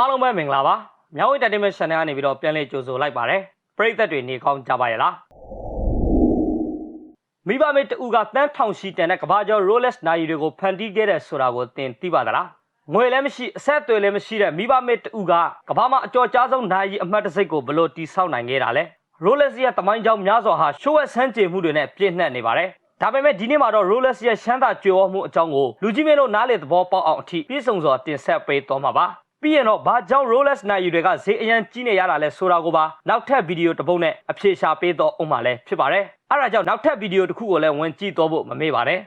အားလုံးပဲမင်္ဂလာပါမြောက်ဝိတ်တက်တင်မဲ့ channel ကနေပြီးတော့ပြန်လည်ကြိုဆိုလိုက်ပါတယ်ပရိသတ်တွေနေကောင်းကြပါရဲ့လားမိဘမေတူကတန်းထောင်ရှိတန်တဲ့ကဘာကျော် Rolex နိုင်တွေကိုဖန်တီးခဲ့တဲ့ဆိုတာကိုသင်သိပါသလားငွေလည်းမရှိအဆက်အသွယ်လည်းမရှိတဲ့မိဘမေတူကကဘာမှာအကျော်ကြားဆုံးနိုင်အမှတ်တစိတ်ကိုဘလို့တီးဆောက်နိုင်ခဲ့တာလဲ Rolex ရဲ့တမိုင်းကြောင်းများစွာဟာရှိုးဝက်ဆန်းကျင်မှုတွေနဲ့ပြည့်နှက်နေပါတယ်ဒါပေမဲ့ဒီနေ့မှာတော့ Rolex ရဲ့ရှမ်းသာကြွယ်ဝမှုအကြောင်းကိုလူကြီးမင်းတို့နားလေသဘောပေါက်အောင်အထိပြည့်စုံစွာတင်ဆက်ပေးသွားမှာပါ ပြီးရင်တော့ဘာကြောင့် Rolex နိုင်ယူတွေကဈေးအရန်ကြီးနေရတာလဲဆိုတာကိုပါနောက်ထပ်ဗီဒီယိုတစ်ပုဒ်နဲ့အဖြေရှာပေးတော့ဥမှာလဲဖြစ်ပါတယ်အဲ့ဒါကြောင့်နောက်ထပ်ဗီဒီယိုတစ်ခုကိုလည်းဝင်ကြည့်တော့ဖို့မမေ့ပါနဲ့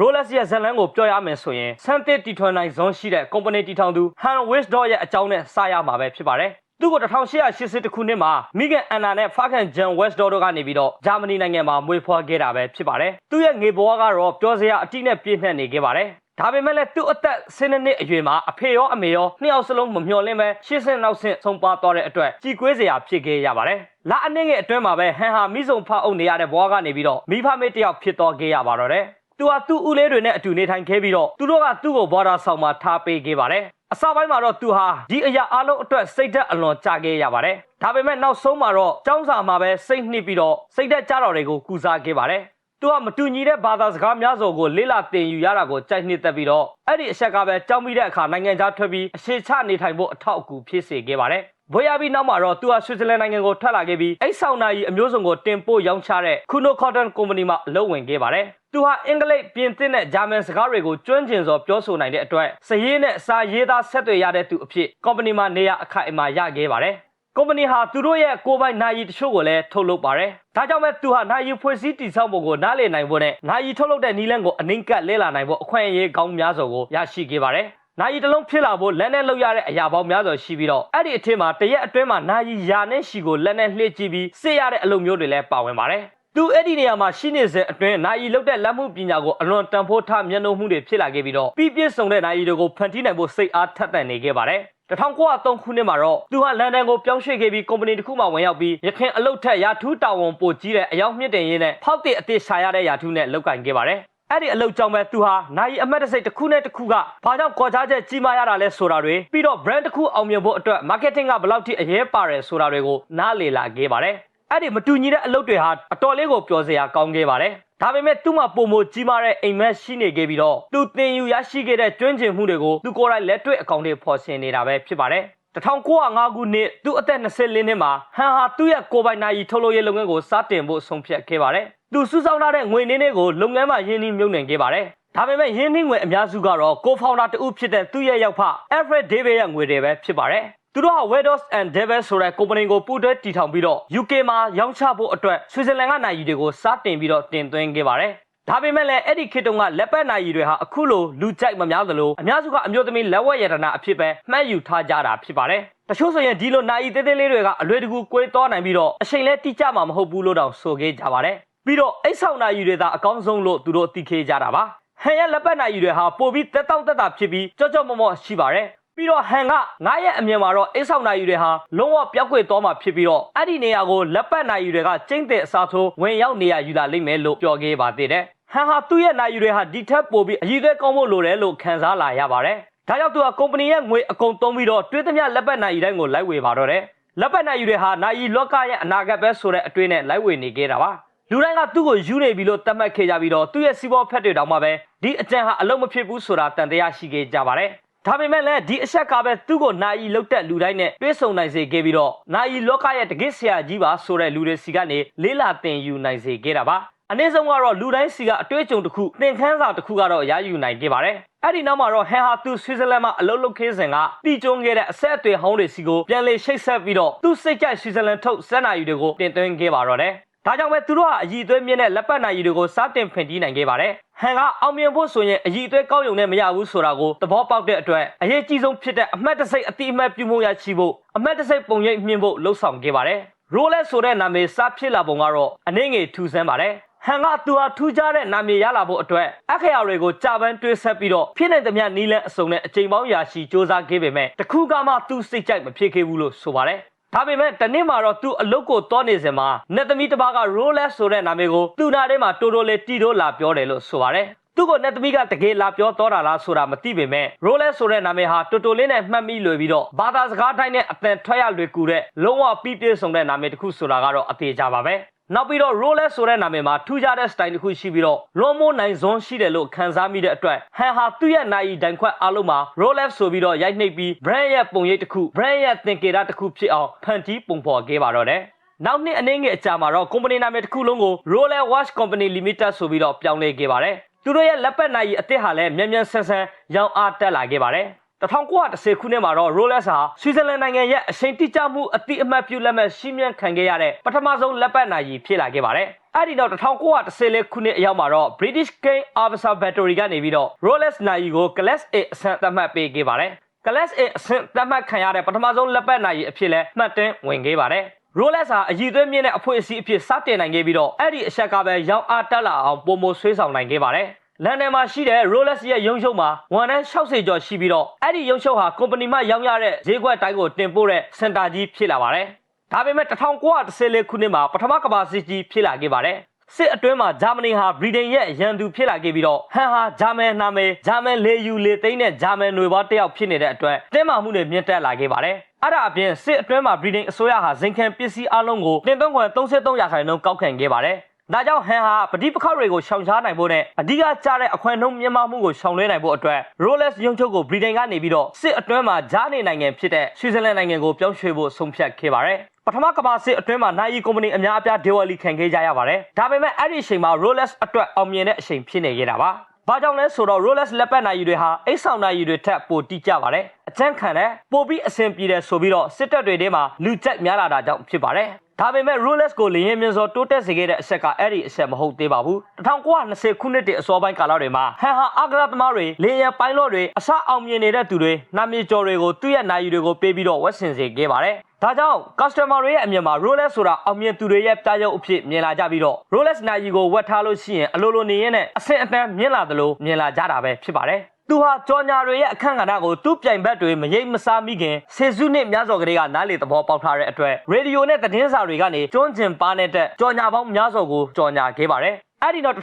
Rolex ရဲ့ဇတ်လန်းကိုပြောရမယ်ဆိုရင်ဆန်တစ်တီထွန်နိုင်ဇွန်ရှိတဲ့ company တီထောင်သူ Han Wisdom ရဲ့အကြောင်းနဲ့စရမှာပဲဖြစ်ပါတယ်။ သူ့ကို1880ခုနှစ်မှာမိဂန်အန်နာနဲ့ဖာကန်ဂျန်ဝက်စ်ဒေါတို့ကနေပြီးတော့ဂျာမနီနိုင်ငံမှာမွေးဖွားခဲ့တာပဲဖြစ်ပါတယ်။သူ့ရဲ့ငေဘွားကတော့ပြောစရာအတိနဲ့ပြည့်နှက်နေခဲ့ပါတယ်။ဒါပေမဲ့လည်းသူ့အသက်12နှစ်အရွယ်မှာအဖေရောအမေရောနှစ်ယောက်စလုံးမမျှော်လင့်ပဲရှစ်ဆင့်နောက်ဆင့်ဆုံးပါသွားတဲ့အတွက်ကြည်ကွေးစရာဖြစ်ခဲ့ရပါတယ်။လအနည်းငယ်အတွင်းမှာပဲဟန်ဟာမိစုံဖအုပ်နေရတဲ့ဘွားကနေပြီးတော့မိဖမေတယောက်ဖြစ်သွားခဲ့ရပါတော့တယ်။သူဟာသူ့ဦးလေးတွေနဲ့အတူနေထိုင်ခဲ့ပြီးတော့သူတို့ကသူ့ကိုဘော်ဒါဆောင်မှာထားပေးခဲ့ပါတယ်။ အစပိုင်းမှာတော့သူဟာဒီအရာအလုံးအတွက်စိတ်သက်အလွန်ကြခဲ့ရပါတယ်။ဒါပေမဲ့နောက်ဆုံးမှာတော့ចောင်းစာမှာပဲစိတ်နှစ်ပြီးတော့စိတ်သက်ကြတော်တွေကိုကူစားခဲ့ပါတယ်။သူကမတူညီတဲ့ဘာသာစကားများစွာကိုလေးလာသင်ယူရတာကိုကြိုက်နှစ်သက်ပြီးတော့အဲ့ဒီအချက်ကပဲကြောင်းပြီးတဲ့အခါနိုင်ငံခြားထွက်ပြီးအခြေချနေထိုင်ဖို့အထောက်အကူဖြစ်စေခဲ့ပါတယ်။ ဘွေရပြီးနောက်မှာတော့သူဟာဆွစ်ဇာလန်နိုင်ငံကိုထွက်လာခဲ့ပြီးအိတ်ဆောင်နာကြီးအမျိုးစုံကိုတင်ပို့ရောင်းချတဲ့ Kuno Cotton Company မှာအလုပ်ဝင်ခဲ့ပါတယ်။သူဟာအင်္ဂလိပ်ပြင်သစ်နဲ့ဂျာမန်စကားတွေကိုကျွမ်းကျင်စွာပြောဆိုနိုင်တဲ့အတွက်စရေးနဲ့စာရေးသားဆက်သွယ်ရတဲ့သူအဖြစ် company မှာနေရာအခိုင်အမာရခဲ့ပါတယ်။ company ဟာသူတို့ရဲ့ကိုယ်ပိုင်နိုင်ရီတချို့ကိုလည်းထုတ်လုပ်ပါတယ်။ဒါကြောင့်ပဲသူဟာနိုင်ရီဖွဲ့စည်းတည်ဆောက်ပုံကိုနားလည်နိုင်ဖို့နဲ့နိုင်ရီထုတ်လုပ်တဲ့နီးလန်းကိုအနှိမ့်ကပ်လဲလာနိုင်ဖို့အခွင့်အရေးကောင်းများစွာကိုရရှိခဲ့ပါတယ်။ နိုင်ရီတစ်လုံးဖြစ်လာဖို့လက်နဲ့လောက်ရတဲ့အရာပေါင်းများစွာရှိပြီးတော့အဲ့ဒီအထက်မှာတရက်အတွင်းမှာနိုင်ရီယာနဲ့ရှီကိုလက်နဲ့လှည့်ကြည့်ပြီးစစ်ရတဲ့အလုပ်မျိုးတွေလည်းပါဝင်ပါတယ်။သူအဲ့ဒီနေရာမှာရှိနေစဉ်အတွင်းနိုင်ရီလုတ်တဲ့လက်မှုပညာကိုအလွန်တန်ဖိုးထားမျက်နှာမှုတွေဖြစ်လာခဲ့ပြီးတော့ပြည့်ပြည့်စုံတဲ့နိုင်ရီတွေကိုဖန်တီးနိုင်ဖို့စိတ်အားထက်သန်နေခဲ့ပါတယ်1903ခုနှစ်မှာတော့သူဟာလန်ဒန်ကိုပြောင်းရွှေ့ခဲ့ပြီးကုမ္ပဏီတစ်ခုမှဝင်ရောက်ပြီးရခင်အလုပ်ထက်ရာထူးတာဝန်ပိုကြီးတဲ့အယောက်မြင့်တင်ရင်းနဲ့ဖောက်တဲ့အသစ်ရှာရတဲ့ရာထူးနဲ့လုပ်ကင်ခဲ့ပါတယ် အဲ့ဒီအလုပ်ကြောင့်ပဲသူဟာနိုင်အမတ်တစိတ်တစ်ခုနဲ့တစ်ခုကဘာကြောင့်ကော်ချားချက်ကြီးမားရတာလဲဆိုတာတွေပြီးတော့ brand တစ်ခုအောင်မြင်ဖို့အတွက် marketing ကဘယ်လောက်ထိအရေးပါတယ်ဆိုတာတွေကိုနားလေလာခဲ့ပါတယ်အဲ့ဒီမတူညီတဲ့အလုပ်တွေဟာအတော်လေးကိုပျော်စရာကောင်းခဲ့ပါတယ်ဒါပေမဲ့သူ့မှာပုံမကြီးမားတဲ့အိမ်မက်ရှိနေခဲ့ပြီးတော့သူသင်ယူရရှိခဲ့တဲ့ကျွမ်းကျင်မှုတွေကိုသူကိုယ်တိုင်လက်တွေ့အကောင့်တွေဖော်ဆင်နေတာပဲဖြစ်ပါတယ် 1905ခုနှစ်သူ့အသက်24နှစ်မှာဟန်ဟာသူ့ရဲ့ကိုယ်ပိုင်နာရီထုတ်လုပ်ရေးလုပ်ငန်းကိုစတင်ဖို့ဆုံးဖြတ်ခဲ့ပါတယ်။သူစုဆောင်းထားတဲ့ငွေနှင်းတွေကိုလုပ်ငန်းမှာရင်းနှီးမြှုပ်နှံခဲ့ပါတယ်။ဒါပေမဲ့ရင်းနှီးငွေအများစုကတော့ကိုဖောင်ဒါတဦးဖြစ်တဲ့သူ့ရဲ့ရောက်ဖ Alfred David ရဲ့ငွေတွေပဲဖြစ်ပါတယ်။သူတို့ဟာ Wedos and Devils ဆိုတဲ့ကုမ္ပဏီကိုပူးတွဲတည်ထောင်ပြီးတော့ UK မှာရောင်းချဖို့အတွက်ဆွစ်ဇာလန်ကနိုင်ရီတွေကိုစတင်ပြီးတော့တင်သွင်းခဲ့ပါတယ်။ ဒါပေမဲ့လည်းအဲ့ဒီခေတ်တုန်းကလက်ပတ်နိုင်ရီတွေဟာအခုလိုလူကြိုက်မများသလိုအများစုကအမျိုးသမီးလက်ဝက်ရတနာအဖြစ်ပဲမှတ်ယူထားကြတာဖြစ်ပါတယ်။တချို့ဆိုရင်ဒီလိုနိုင်ရီသေးသေးလေးတွေကအလွယ်တကူကွေးသွားနိုင်ပြီးတော့အချိန်လဲတိကျမှာမဟုတ်ဘူးလို့တောင်ဆိုခဲ့ကြပါတယ်။ပြီးတော့အိတ်ဆောင်နိုင်ရီတွေသာအကောင်းဆုံးလို့သူတို့သိခဲ့ကြတာပါ။ဟန်ရဲ့လက်ပတ်နိုင်ရီတွေဟာပိုပြီးတက်တောင့်တက်တာဖြစ်ပြီးကြော့ကြော့မော့မော့ရှိပါတယ်။ပြီးတော့ဟန်ကငါရဲ့အမြင်မှာတော့အိတ်ဆောင်နိုင်ယူတွေဟာလုံးဝပြောက်ကွယ်သွားမှာဖြစ်ပြီးတော့အဲ့ဒီနေရာကိုလက်ပတ်နိုင်ယူတွေကကျင်းတဲ့အစားထိုးဝင်ရောက်နေရယူလာလိမ့်မယ်လို့ပြောခဲ့ပါသေးတယ် ဟန်ဟာသူ့ရဲ့နိုင်ယူတွေဟာဒီထက်ပိုပြီးအရေးသွဲကောင်းဖို့လိုတယ်လို့ခန်းစားလာရပါတယ်ဒါကြောင့်သူကကုမ္ပဏီရဲ့ငွေအကုန်သုံးပြီးတော့တွေးသမျှလက်ပတ်နိုင်ယူတိုင်းကိုလိုက်ဝေပါတော့တယ်လက်ပတ်နိုင်ယူတွေဟာနိုင်ယူလောကရဲ့အနာဂတ်ပဲဆိုတဲ့အတွေ့နဲ့လိုက်ဝေနေခဲ့တာပါလူတိုင်းကသူ့ကိုယူနေပြီလို့သတ်မှတ်ခဲ့ကြပြီးတော့သူ့ရဲ့စီးပွားဖက်တွေတောင်မှပဲဒီအကြံဟာအလုံးမဖြစ်ဘူးဆိုတာတန်တရားရှိခဲ့ကြပါတယ်ဒါပေမဲ့လည်းဒီအချက်ကပဲသူ့ကိုနာယီလုတ်တက်လူတိုင်းနဲ့တွဲဆုံနိုင်စေခဲ့ပြီးတော့နာယီလောကရဲ့တကယ့်ဆရာကြီးပါဆိုတဲ့လူတွေစီကနေလေးလာတင်ယူနိုင်စေခဲ့တာပါ အနည်းဆုံးကတော့လူတိုင်းစီကအတွေ့အကြုံတစ်ခုသင်ခန်းစာတစ်ခုကတော့ရယူနိုင်ခဲ့ပါတယ်အဲ့ဒီနောက်မှာတော့ဟန်ဟာသူဆွစ်ဇာလန်မှာအလုပ်လုပ်ခဲ့စဉ်ကတီကျုံခဲ့တဲ့အဆက်အသွယ်ဟောင်းတွေစီကိုပြန်လေရှိတ်ဆက်ပြီးတော့သူ့စိတ်ကြိုက်ဆွစ်ဇာလန်ထုတ်စက်နာယူတွေကိုတင်သွင်းခဲ့ပါတော့တယ်ဒါကြောင့်ပဲသူတို့ဟာအည်သွေးမြင့်တဲ့လက်ပတ်နိုင်ရီတွေကိုစတင်ဖန်တီးနိုင်ခဲ့ပါတယ်။ဟန်ကအောင်မြင်ဖို့ဆိုရင်အည်သွေးကောက်ယုံနဲ့မရဘူးဆိုတာကိုသဘောပေါက်တဲ့အတွက်အရေးကြီးဆုံးဖြစ်တဲ့အမှတ်တစိတ်အတိအမှတ်ပြုမှုရရှိဖို့အမှတ်တစိတ်ပုံရိပ်မြင့်ဖို့လှုံ့ဆော်ခဲ့ပါတယ်။ Rolex ဆိုတဲ့နာမည်စဖြစ်လာပုံကတော့အနည်းငယ်ထူဆန်းပါတယ်။ ဟန်ကသူဟာထူးခြားတဲ့နာမည်ရလာဖို့အတွက်အခရာတွေကိုကြာပန်းတွေးဆက်ပြီးတော့ဖြစ်နိုင်သမျှနီးလန်းအစုံနဲ့အချိန်ပေါင်းရာရှိစ조사ခဲ့ပေမဲ့တခုကမှသူစိတ်ကြိုက်မဖြစ်ခဲ့ဘူးလို့ဆိုပါတယ်။ဒဒါပေမဲ့တနေ့မှာတော့သူအလုတ်ကိုတောနေစဉ်မှာနှစ်သမီးတစ်ပါးက Rolex ဆိုတဲ့နာမည်ကိုသူ့နာထဲမှာတိုးတိုးလေးတီတိုးလာပြောတယ်လို့ဆိုပါတယ်သူ့ကိုနဲ့သမီးကတကယ်လာပြောတော့တာလားဆိုတာမသိပေမဲ့ Rolex ဆိုတဲ့နာမည်ဟာတူတူလေးနဲ့မှတ်မိလွယ်ပြီးတော့ဘာသာစကားတိုင်းနဲ့အတန်ထွက်ရလွယ်ကူတဲ့လုံးဝပြည့်ပြည့်စုံတဲ့နာမည်တစ်ခုဆိုတာကတော့အသေးကြပါပဲ နောက်ပြီးတော့ Rolex ဆိုတဲ့နာမည်မှာထူးခြားတဲ့ style တစ်ခုရှိပြီးတော့လွန်မိုးနိုင်စွန်းရှိတယ်လို့ခန်းစားမိတဲ့အတွက်ဟန်ဟာသူ့ရဲ့နိုင်ဒိုင်ခွက်အလုံးမှာ Rolex ဆိုပြီးတော့ရိုက်နှိပ်ပြီး brand ရဲ့ပုံရိပ်တစ်ခု brand ရဲ့သင်္ကေတတစ်ခုဖြစ်အောင်ဖန်တီးပုံဖော်ခဲ့ပါတော့တယ်နောက်နှစ်အနေငယ်အကြာမှာတော့ company နာမည်တစ်ခုလုံးကို Rolex Watch Company Limited ဆိုပြီးတော့ပြောင်းလဲခဲ့ပါတယ်သူတို့ရဲ့လက်ပတ်နိုင်အစ်စ်ဟာလည်းမြန်မြန်ဆန်ဆန်ရောင်းအားတက်လာခဲ့ပါတယ် 1910ခုနှစ်မှာတော့ Rolex ဟာဆွစ်ဇာလန်နိုင်ငံရဲ့အချိန်တိကျမှုအတိအမှတ်ပြုလက်မှတ်ရှင်းမြန်းခံခဲ့ရတဲ့ပထမဆုံးလက်ပတ်နိုင်ဖြစ်လာခဲ့ပါတယ်။အဲ့ဒီတော့1914ခုနှစ်အရောက်မှာတော့ British King Observatory ကနေပြီးတော့ Rolex နိုင်ကို Class A အဆင့်သတ်မှတ်ပေးခဲ့ပါတယ်။ Class A အဆင့်သတ်မှတ်ခံရတဲ့ပထမဆုံးလက်ပတ်နိုင်အဖြစ်လဲမှတ်တမ်းဝင်ခဲ့ပါတယ်။ Rolex ဟာအည်သွေးမြင့်တဲ့အဖွဲ့အစည်းအဖြစ်စတင်နိုင်ခဲ့ပြီးတော့အဲ့ဒီအချက်ကပဲရောင်းအားတက်လာအောင်ပုံမဆွေးဆောင်နိုင်ခဲ့ပါတယ်။ လန်ဒန်မှာရှိတဲ့ Rolex ရဲ့ရုံးချုပ်မှာဝန်ထမ်း60ကျော်ရှိပြီးတော့အဲ့ဒီရုံးချုပ်ဟာကုမ္ပဏီမှရောင်းရတဲ့ဈေးကွက်တိုင်းကိုတင်ပို့တဲ့စင်တာကြီးဖြစ်လာပါတယ်။ဒါပေမဲ့1914ခုနှစ်မှာပထမကမ္ဘာစစ်ကြီးဖြစ်လာခဲ့ပါတယ်။စစ်အတွင်းမှာဂျာမနီဟာဗြိတိန်ရဲ့ရန်သူဖြစ်လာခဲ့ပြီးတော့ဟန်ဟာဂျာမန်နာမည်ဂျာမန်လေယူလေသိန်းနဲ့ဂျာမန်ຫນွေဘောတစ်ယောက်ဖြစ်နေတဲ့အတွက်တင်းမာမှုတွေမြင့်တက်လာခဲ့ပါတယ်။အဲ့ဒါအပြင်စစ်အတွင်းမှာဗြိတိန်အစိုးရဟာဇင်ခံပစ္စည်းအလုံးကိုတင်သွင်းခွန်33ရာခိုင်နှုန်းကောက်ခံခဲ့ပါတယ်။ ဒါကြောင့်ဟန်ဟာပဋိပက္ခတွေကိုရှောင်ရှားနိုင်ဖို့နဲ့အဓိကကျတဲ့အခွင့်အနှုန်းမြင့်မားမှုကိုရှောင်လွှဲနိုင်ဖို့အတွက် Rolex ရုံးချုပ်ကိုဗြိတိန်ကနေပြီးတော့စစ်အတွင်းမှာဂျားနေနိုင်ငံဖြစ်တဲ့ဆွစ်ဇာလန်နိုင်ငံကိုပြောင်းရွှေ့ဖို့ဆုံးဖြတ်ခဲ့ပါတယ်။ပထမကမ္ဘာစစ်အတွင်းမှာနိုင်ရီကုမ္ပဏီအများအပြားဒေဝလီခံခဲ့ကြရပါတယ်။ဒါပေမဲ့အဲ့ဒီအချိန်မှာ Rolex အတွက်အောင်မြင်တဲ့အချိန်ဖြစ်နေခဲ့တာပါ။ဘာကြောင့်လဲဆိုတော့ Rolex လက်ပတ်နိုင်ရီတွေဟာအိတ်ဆောင်နိုင်ရီတွေထက်ပိုတိကျပါတယ်။အချမ်းခံတဲ့ပိုပြီးအဆင်ပြေတယ်ဆိုပြီးတော့စစ်တပ်တွေထဲမှာလူကြိုက်များလာတာကြောင့်ဖြစ်ပါတယ်။ဒါပေမဲ့ Rolex ကိုလေရင်မြင်စောတိုးတက်စေခဲ့တဲ့အဆက်ကအဲ့ဒီအဆက်မဟုတ်သေးပါဘူး1920ခုနှစ်တည်းအစောပိုင်းကာလတွေမှာဟန်ဟာအာဂရသမားတွေလေရင်ပိုင်းလော့တွေအစအောင်မြင်နေတဲ့သူတွေနာမည်ကျော်တွေကိုသူ့ရဲ့နိုင်ယူတွေကိုပေးပြီးတော့ဝက်ဆင်စေခဲ့ပါတယ်ဒါကြောင့် customer တွေရဲ့အမြင်မှာ Rolex ဆိုတာအောင်မြင်သူတွေရဲ့ပြရုပ်အဖြစ်မြင်လာကြပြီးတော့ Rolex နိုင်ယူကိုဝတ်ထားလို့ရှိရင်အလိုလိုနေရင်နဲ့အဆင့်အတန်းမြင်လာသလိုမြင်လာကြတာပဲဖြစ်ပါတယ် သူဟာကြော်ညာတွေရဲ့အခန့်ကဏ္ဍကိုသူ့ပြိုင်ဘက်တွေမရိပ်မစားမိခင်ဆေစုနှစ်များစွာကလေးကနားလေသဘောပေါက်ထားတဲ့အတွက်ရေဒီယိုနဲ့သတင်းစာတွေကနေကျွန်းကျင်ပါနေတဲ့ကြော်ညာပေါင်းများစွာကိုကြော်ညာခဲ့ပါတယ်အဲ့ဒီတော့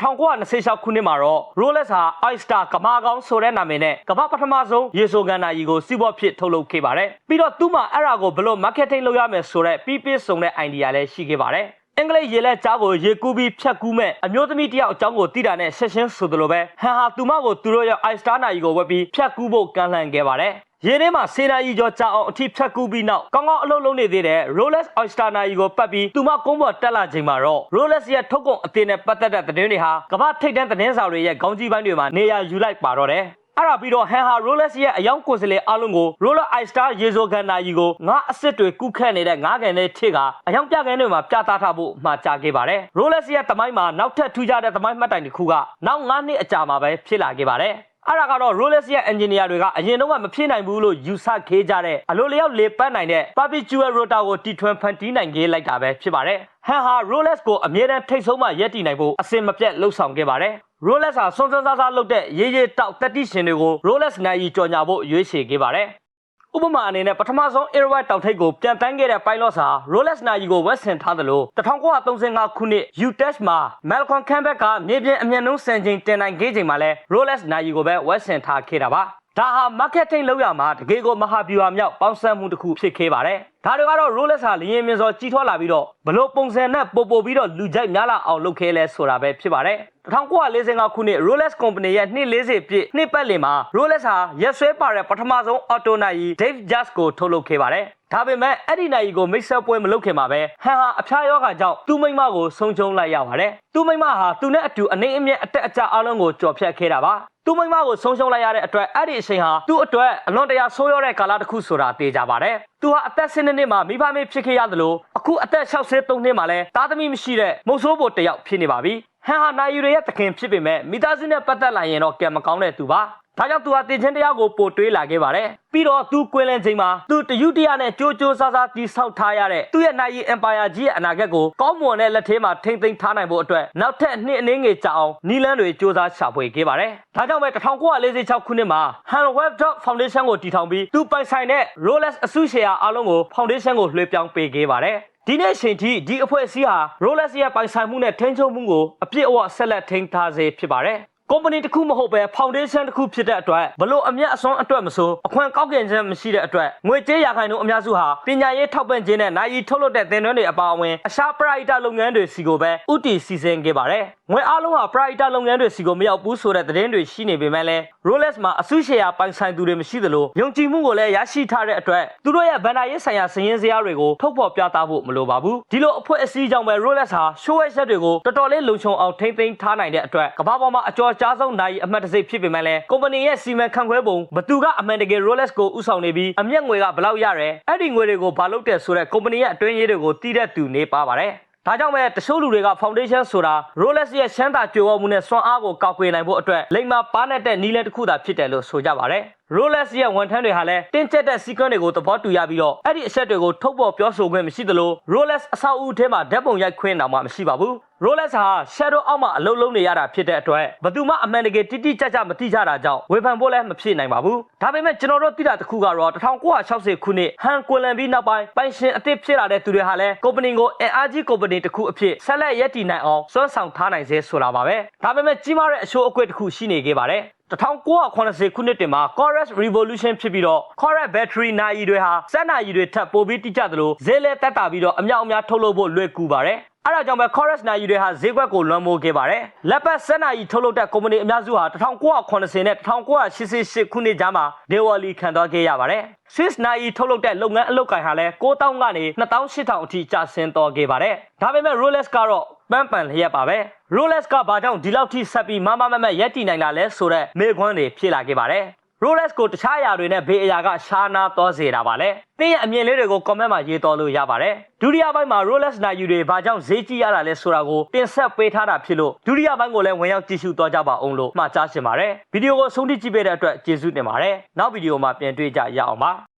1926ခုနှစ်မှာတော့ Rolex ဟာ Oyster ကမာကောင်းဆိုတဲ့နာမည်နဲ့ကမ္ဘာပထမဆုံးရေဆိုကန်နာကြီးကိုစီးပွားဖြစ်ထုတ်လုပ်ခဲ့ပါတယ်ပြီးတော့သူ့မှာအဲ့ဒါကိုဘယ်လို marketing လုပ်ရမယ်ဆိုတဲ့ပြီးပြည့်စုံတဲ့ idea လည်းရှိခဲ့ပါတယ် အင်္ဂလိပ်ရေလက်ကြားကိုရေကူးပြီးဖြတ်ကူးမဲ့အမျိုးသမီးတယောက်အကြောင်းကိုသိတာနဲ့ဆက်ရှင်းဆိုသလိုပဲဟန်ဟာသူမကိုသူတို့ရဲ့ iStar နာကြီးကိုဝက်ပြီးဖြတ်ကူးဖို့ကမ်းလှမ်းခဲ့ပါတယ်ရေထဲမှာစေနာကြီးကျော်ကြာအောင်အထိဖြတ်ကူးပြီးနောက်ကောင်းကောင်းအလုပ်လုပ်နေသေးတဲ့ Rolex Oyster နာကြီးကိုပတ်ပြီးသူမကုန်းပေါ်တက်လာချိန်မှာတော့ Rolex ရဲ့ထုတ်ကုန်အသင်းနဲ့ပတ်သက်တဲ့သတင်းတွေဟာကမ္ဘာထိပ်တန်းသတင်းစာတွေရဲ့ခေါင်းကြီးပိုင်းတွေမှာနေရာယူလိုက်ပါတော့တယ် အဲ့ဒါပြီးတော့ဟန်ဟာ Rolex ရဲ့အယောင်ကိုယ်စားလှယ်အလုံးကို Rolex iStar ရေဆိုကန်နာကြီးကိုငါအစ်စ်တွေကုခတ်နေတဲ့ငါးကန်နဲ့ထိကအယောင်ပြကန်တွေမှာပြသထားဖို့မှာကြားခဲ့ပါတယ် Rolex ရဲ့တမိုင်းမှာနောက်ထပ်ထူးခြားတဲ့တမိုင်းမှတ်တိုင်တစ်ခုကနောက်9နှစ်အကြာမှာပဲဖြစ်လာခဲ့ပါတယ်အဲ့ဒါကတော့ Rolex ရဲ့ engineer တွေကအရင်တော့မဖြစ်နိုင်ဘူးလို့ယူဆခဲ့ကြတဲ့အလိုလျောက်လေပတ်နိုင်တဲ့ perpetual rotor ကိုတီထွင်ဖန်တီးနိုင်ခဲ့လိုက်တာပဲဖြစ်ပါတယ်။ဟန်ဟာ Rolex ကိုအမြဲတမ်းထိတ်ဆုံးမှရက်တည်နိုင်ဖို့အစင်မပြတ်လှုပ်ဆောင်ခဲ့ပါတယ်။ Rolex ဟာစွန်းစွန်းစားစားလုပ်တဲ့ရေးရေးတောက်တက်တိရှင်တွေကို Rolex နိုင်ကြီးကြော်ညာဖို့ရွေးချယ်ခဲ့ပါတယ်။ဥပမာအနေနဲ့ပထမဆုံး Airwide တောက်ထိပ်ကိုပြန်တန်းခဲ့တဲ့ pilot ဟာ Rolex နာရီကိုဝက်ဆင်ထားသလို1935ခုနှစ် U-Test မှာ Malcolm Campbell ကမြေပြင်အမြင့်နှုန်းစံချိန်တင်နိုင်ခဲ့ချိန်မှာလဲ Rolex နာရီကိုပဲဝက်ဆင်ထားခဲ့တာပါဒါဟာ marketing လောက်ရမှာတကယ်ကိုမဟာဗျူဟာမြောက်ပေါင်းစပ်မှုတစ်ခုဖြစ်ခဲ့ပါတယ်။ ဒါတွေကတော့ Rolex ဟာလျင်မြင်စောကြီးထွားလာပြီးတော့ဘလို့ပုံစံနဲ့ပို့ပို့ပြီးတော့လူကြိုက်များလာအောင်လုပ်ခဲ့လဲဆိုတာပဲဖြစ်ပါတယ်။1945ခုနှစ် Rolex Company ရဲ့နှစ်40ပြည့်နှစ်ပတ်လည်မှာ Rolex ဟာရက်ဆွဲပါတဲ့ပထမဆုံး auto နိုင် Dave Jazz ကိုထုတ်လုပ်ခဲ့ပါတယ်။ဒါပေမဲ့အဲ့ဒီနိုင်ကိုမိတ်ဆက်ပွဲမလုပ်ခင်မှာပဲဟန်ဟာအဖျားယောဂါကြောင့်သူ့မိမကိုဆုံးချုံလိုက်ရပါတယ်။သူ့မိမဟာသူနဲ့အတူအနေအမြင့်အတက်အကျအလုံးကိုကြော်ဖြတ်ခဲ့တာပါ။သူ့မိမကိုဆုံးရှုံးလိုက်ရတဲ့အတွက်အဲ့ဒီအချိန်ဟာသူ့အတွက်အလွန်တရာဆိုးရွားတဲ့ကာလတစ်ခုဆိုတာသိကြပါတယ်။ သူဟာအသက်12နှစ်မှာမိဘမေဖြစ်ခဲ့ရသလိုအခုအသက်63နှစ်မှာလည်းသားသမီးမရှိတဲ့မုတ်ဆိုးဘိုတယောက်ဖြစ်နေပါပြီ။ ဟန်ဟာနိုင်ယူတွေရဲ့တခင်ဖြစ်ပေမဲ့မိသားစုနဲ့ပတ်သက်လာရင်တော့ကံမကောင်းတဲ့သူပါဒါကြောင့်သူဟာတင်ချင်းတရားကိုပို့တွေးလာခဲ့ပါတယ်ပြီးတော့သူကွင်းလင်းချိန်မှာသူတယူတရားနဲ့ကြိုးကြိုးစားစားတီးဆောက်ထားရတဲ့သူ့ရဲ့နိုင်ရီအင်ပါယာကြီးရဲ့အနာဂတ်ကိုကောင်းမွန်တဲ့လက်ထဲမှာထိမ့်သိမ်းထားနိုင်ဖို့အတွက်နောက်ထပ်နှစ်အနည်းငယ်ကြာအောင်နီလန်းတွေစ조사ရှာဖွေခဲ့ပါတယ်ဒါကြောင့်ပဲ1946ခုနှစ်မှာ Han Web Dot Foundation ကိုတည်ထောင်ပြီးသူပိုင်ဆိုင်တဲ့ Rolex အစုရှယ်ယာအားလုံးကို Foundation ကိုလွှဲပြောင်းပေးခဲ့ပါတယ် ဒီနေ့ချိန်ထိဒီအဖွဲ့အစည်းဟာ Rolex ရဲ့ပိုင်ဆိုင်မှုနဲ့ထိန်းချုပ်မှုကိုအပြည့်အဝဆက်လက်ထိန်းထားစေဖြစ်ပါတယ် ကုမ္ပဏီတစ်ခုမဟုတ်ပဲ foundation တစ်ခုဖြစ်တဲ့အတွက်ဘလို့အမျက်အစွန်းအတွက်မဆိုအခွင့်ကောက်ကင်ခြင်းမရှိတဲ့အတွက်ငွေကြေးရာခိုင်နှုန်းအများစုဟာပညာရေးထောက်ပံ့ခြင်းနဲ့နိုင်ရီထုတ်လုပ်တဲ့သင်တန်းတွေအပါအဝင်အရှားပရိုက်တာလုပ်ငန်းတွေစီကိုပဲဥတီစီစဉ်ခဲ့ပါတယ်ငွေအားလုံးဟာပရိုက်တာလုပ်ငန်းတွေစီကိုမရောက်ဘူးဆိုတဲ့သတင်းတွေရှိနေပေမဲ့လည်း Rolex မှာအစုရှယ်ယာပိုင်ဆိုင်သူတွေမရှိသလိုယုံကြည်မှုကိုလည်းရရှိထားတဲ့အတွက်သူတို့ရဲ့ဗန်ဒါရေးဆိုင်ရာစည်ရင်းစရာတွေကိုထုတ်ဖော်ပြသဖို့မလိုပါဘူးဒီလိုအဖွဲ့အစည်းကြောင့်ပဲ Rolex ဟာ show ရဲ့ချက်တွေကိုတော်တော်လေးလုံခြုံအောင်ထိမ့်သိမ်းထားနိုင်တဲ့အတွက်ကမ္ဘာပေါ်မှာအကျော်ကြားဆုံးနိုင်အမှတ်တစိတ်ဖြစ်ပေမဲ့လည်းကုမ္ပဏီရဲ့စီမံခန့်ခွဲပုံဘသူကအမှန်တကယ် Rolex ကိုဥဆောင်နေပြီးအမျက်ငွေကဘယ်လောက်ရရဲအဲ့ဒီငွေတွေကိုဘာလုပ်တယ်ဆိုတဲ့ကုမ္ပဏီရဲ့အတွင်းရေးတွေကိုတည်တဲ့သူနေပါပါတယ်ဒါကြောင့်ပဲတချို့လူတွေက foundation ဆိုတာ Rolex ရဲ့ရှမ်းသာကြွယ်ဝမှုနဲ့စွမ်းအားကိုကောက်ွယ်နိုင်ဖို့အတွက်လိမ္မာပါနဲ့တဲ့နီးလန်းတစ်ခုသာဖြစ်တယ်လို့ဆိုကြပါတယ်။ Rolex ရဲ့ဝန်ထမ်းတွေဟာလည်းတင်းကျပ်တဲ့စီကွန်းတွေကိုသဘောတူရပြီးတော့အဲ့ဒီအချက်တွေကိုထုတ်ဖော်ပြောဆိုခွင့်မရှိသလို Rolex အဆောက်အဦထဲမှာဓာတ်ပုံရိုက်ခွင့်တောင်မှမရှိပါဘူး။ Rolex ဟာ shadow အောက်မှာအလုံးလုံးနေရတာဖြစ်တဲ့အတွက်ဘယ်သူမှအမှန်တကယ်တိတိကျကျမသိကြတာကြောင့်ဝေဖန်ဖို့လည်းမဖြစ်နိုင်ပါဘူး။ဒါပေမဲ့ကျွန်တော်တို့သိတာတစ်ခုကတော့1960ခုနှစ်ဟန်ကွန်လန်ပြီးနောက်ပိုင်းပိုင်ရှင်အသစ်ဖြစ်လာတဲ့သူတွေဟာလည်းကုမ္ပဏီကိုအင်အားကြီးကုမ္ပဏီတစ်ခုအဖြစ်ဆက်လက်ရည်တည်နိုင်အောင်စွမ်းဆောင်ထားနိုင်စေဆိုတာပါပဲ။ဒါပေမဲ့ကြီးမားတဲ့အရှိုးအကွက်တစ်ခုရှိနေခဲ့ပါတယ်။ 1980ခုနှစ်တင်မှာ Chorus Revolution ဖြစ်ပြီးတော့ Chorus Battery နာရီတွေဟာစက်နာရီတွေထပ်ပိုပြီးတိကျသလိုဈေးလဲတက်တာပြီးတော့အမြောက်အများထုတ်လုပ်ဖို့လွယ်ကူပါတယ်အဲ့ဒါကြောင့်ပဲ Chorus နာရီတွေဟာဈေးကွက်ကိုလွှမ်းမိုးခဲ့ပါတယ်။လက်ပတ်စက်နာရီထုတ်လုပ်တဲ့ကုမ္ပဏီအများစုဟာ1980နဲ့1988ခုနှစ်ကြားမှာဒေဝလီခံသွားခဲ့ရပါတယ်။ Swiss နာရီထုတ်လုပ်တဲ့လုပ်ငန်းအလုပ်ကိုင်ဟာလည်း9000ကနေ2800အထိကျဆင်းသွားခဲ့ပါတယ်။ဒါပေမဲ့ Rolex ကတော့ပန်းပန်လျက်ပါပဲ။ Rolex ကဘာကြောင့်ဒီလောက်ထိဆက်ပြီးမမမမက်ရက်တည်နိုင်လာလဲဆိုတော့မေခွန်းတွေဖြစ်လာခဲ့ပါတယ်။ Rolex ကိုတခြားအရာတွေနဲ့ဘေးအရာကရှားနာသွားစေတာပါလေ။တင်းရဲ့အမြင်လေးတွေကို comment မှာရေးတော်လို့ရပါတယ်။ဒုတိယပိုင်းမှာ Rolex နိုင်ယူတွေဘာကြောင့်ဈေးကြီးရတာလဲဆိုတာကိုတင်ဆက်ပေးထားတာဖြစ်လို့ဒုတိယပိုင်းကိုလည်းဝင်ရောက်ကြည့်ရှုသွားကြပါအောင်လို့မှာကြားရှင်ပါတယ်။ဗီဒီယိုကိုဆုံးဖြတ်ကြည့်ပေးတဲ့အတွက်ကျေးဇူးတင်ပါတယ်။နောက်ဗီဒီယိုမှာပြန်တွေ့ကြရအောင်ပါ။